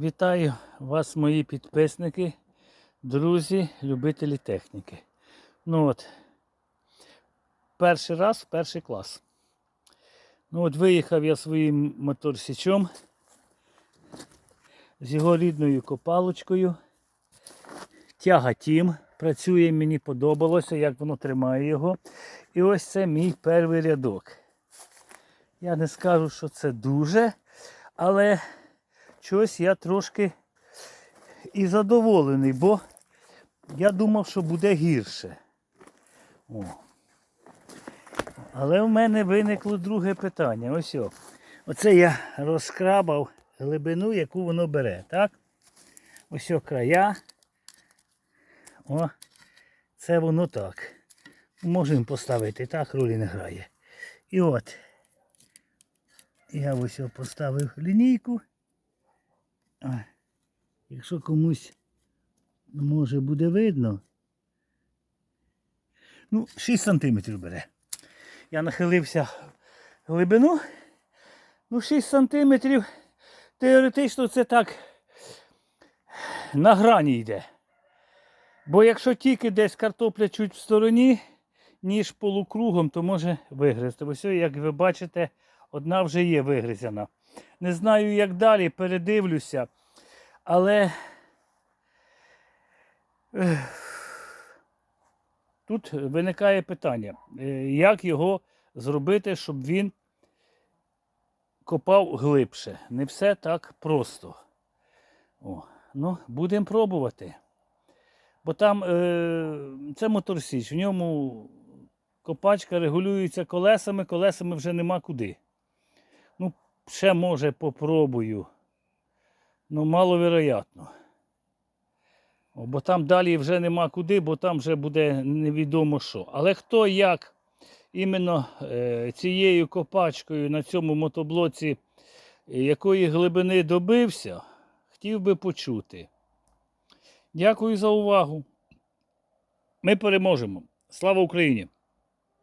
Вітаю вас, мої підписники, друзі, любителі техніки. Ну от, перший раз, перший клас. Ну от виїхав я своїм моторсічом з його рідною копалочкою. Тяга тім працює, мені подобалося, як воно тримає його. І ось це мій перший рядок. Я не скажу, що це дуже, але щось я трошки і задоволений, бо я думав, що буде гірше. О. Але в мене виникло друге питання. Ось о. Оце я розкрабав глибину, яку воно бере. Так? Ось о края. О, це воно так. Можемо поставити, так, ролі не грає. І от. Я ось поставив лінійку. Якщо комусь може буде видно. Ну, 6 сантиметрів бере. Я нахилився глибину. Ну, 6 сантиметрів. Теоретично це так на грані йде. Бо якщо тільки десь картопля чуть в стороні, ніж полукругом, то може вигризти. Ось, як ви бачите, одна вже є вигризена. Не знаю, як далі, передивлюся. Але тут виникає питання, е, як його зробити, щоб він копав глибше. Не все так просто. О, ну, будемо пробувати. Бо там е, це моторсіч, в ньому копачка регулюється колесами, колесами вже нема куди. Ще може попробую. Ну, маловероятно. Бо там далі вже нема куди, бо там вже буде невідомо що. Але хто як іменно е, цією копачкою на цьому мотоблоці, якої глибини добився, хотів би почути. Дякую за увагу. Ми переможемо. Слава Україні!